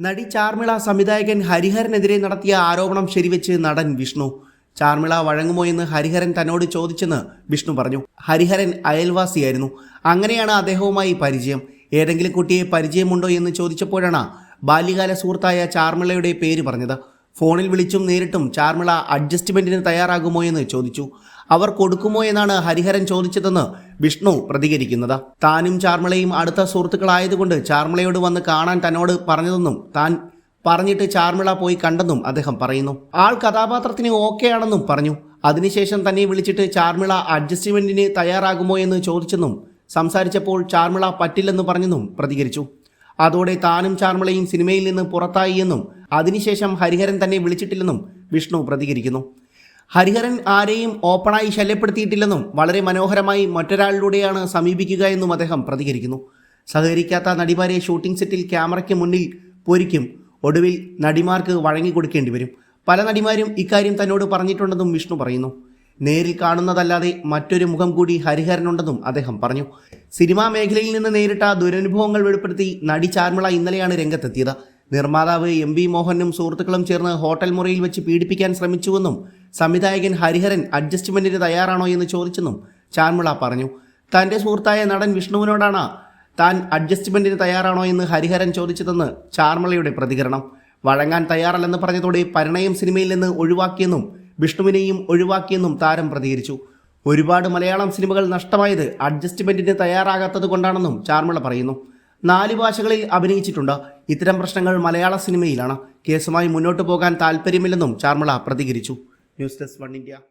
നടി ചാർമിള സംവിധായകൻ ഹരിഹരനെതിരെ നടത്തിയ ആരോപണം ശരിവെച്ച് നടൻ വിഷ്ണു. ചാർമിള വഴങ്ങുമോ എന്ന് ഹരിഹരൻ തന്നോട് ചോദിച്ചെന്ന് വിഷ്ണു പറഞ്ഞു. ഹരിഹരൻ അയൽവാസിയായിരുന്നു. അങ്ങനെയാണ് അദ്ദേഹവുമായി പരിചയം. ഏതെങ്കിലും കുട്ടിയെ പരിചയമുണ്ടോ എന്ന് ചോദിച്ചപ്പോഴാണ് ബാല്യകാല സുഹൃത്തായ ചാർമിളയുടെ പേര് പറഞ്ഞത്. ഫോണിൽ വിളിച്ചും നേരിട്ടും ചാർമിള അഡ്ജസ്റ്റ്മെന്റിന് തയ്യാറാകുമോ എന്ന് ചോദിച്ചു. അവർ കൊടുക്കുമോ എന്നാണ് ഹരിഹരൻ ചോദിച്ചതെന്ന് വിഷ്ണു പ്രതികരിക്കുന്നത്. താനും ചാർമിളയും അടുത്ത സുഹൃത്തുക്കളായതുകൊണ്ട് ചാർമിളയോട് വന്ന് കാണാൻ തന്നോട് പറഞ്ഞതെന്നും താൻ പറഞ്ഞിട്ട് ചാർമിള പോയി കണ്ടെന്നും അദ്ദേഹം പറയുന്നു. ആൾ കഥാപാത്രത്തിന് ഓക്കെ ആണെന്നും പറഞ്ഞു. അതിനുശേഷം തന്നെ വിളിച്ചിട്ട് ചാർമിള അഡ്ജസ്റ്റ്മെന്റിന് തയ്യാറാകുമോ എന്ന് ചോദിച്ചെന്നും സംസാരിച്ചപ്പോൾ ചാർമിള പറ്റില്ലെന്ന് പറഞ്ഞെന്നും പ്രതികരിച്ചു. അതോടെ താനും ചാർമിളയും സിനിമയിൽ നിന്ന് പുറത്തായി എന്നും അതിനുശേഷം ഹരിഹരൻ തന്നെ വിളിച്ചിട്ടില്ലെന്നും വിഷ്ണു പ്രതികരിക്കുന്നു. ഹരിഹരൻ ആരെയും ഓപ്പണായി ശല്യപ്പെടുത്തിയിട്ടില്ലെന്നും വളരെ മനോഹരമായി മറ്റൊരാളിലൂടെയാണ് സമീപിക്കുക എന്നും അദ്ദേഹം പ്രതികരിക്കുന്നു. സഹകരിക്കാത്ത നടിമാരെ ഷൂട്ടിംഗ് സെറ്റിൽ ക്യാമറയ്ക്ക് മുന്നിൽ പൊരിക്കും. ഒടുവിൽ നടിമാർക്ക് വഴങ്ങിക്കൊടുക്കേണ്ടി വരും. പല നടിമാരും ഇക്കാര്യം തന്നോട് പറഞ്ഞിട്ടുണ്ടെന്നും വിഷ്ണു പറയുന്നു. നേരിൽ കാണുന്നതല്ലാതെ മറ്റൊരു മുഖം കൂടി ഹരിഹരനുണ്ടെന്നും അദ്ദേഹം പറഞ്ഞു. സിനിമാ മേഖലയിൽ നിന്ന് നേരിട്ട ദുരനുഭവങ്ങൾ വെളിപ്പെടുത്തി നടി ചാർമിള ഇന്നലെയാണ് രംഗത്തെത്തിയത്. നിർമ്മാതാവ് എം വി മോഹനും സുഹൃത്തുക്കളും ചേർന്ന് ഹോട്ടൽ മുറിയിൽ വെച്ച് പീഡിപ്പിക്കാൻ ശ്രമിച്ചുവെന്നും സംവിധായകൻ ഹരിഹരൻ അഡ്ജസ്റ്റ്മെന്റിന് തയ്യാറാണോ എന്ന് ചോദിച്ചെന്നും ചാൻമുള പറഞ്ഞു. തന്റെ സുഹൃത്തായ നടൻ വിഷ്ണുവിനോടാണ് താൻ അഡ്ജസ്റ്റ്മെന്റിന് തയ്യാറാണോ എന്ന് ഹരിഹരൻ ചോദിച്ചതെന്ന് ചാർമിളയുടെ പ്രതികരണം. വഴങ്ങാൻ തയ്യാറല്ലെന്ന് പറഞ്ഞതോടെ പരിണയം സിനിമയിൽ നിന്ന് ഒഴിവാക്കിയെന്നും വിഷ്ണുവിനെയും ഒഴിവാക്കിയെന്നും താരം പ്രതികരിച്ചു. ഒരുപാട് മലയാളം സിനിമകൾ നഷ്ടമായത് അഡ്ജസ്റ്റ്മെന്റിന് തയ്യാറാകാത്തത് കൊണ്ടാണെന്നും ചാർമള പറയുന്നു. നാല് ഭാഷകളിൽ അഭിനയിച്ചിട്ടുണ്ട്. ഇത്തരം പ്രശ്നങ്ങൾ മലയാള സിനിമയിലാണ്. കേസുമായി മുന്നോട്ട് പോകാൻ താല്പര്യമില്ലെന്നും ചാർമള പ്രതികരിച്ചു. News desk One India.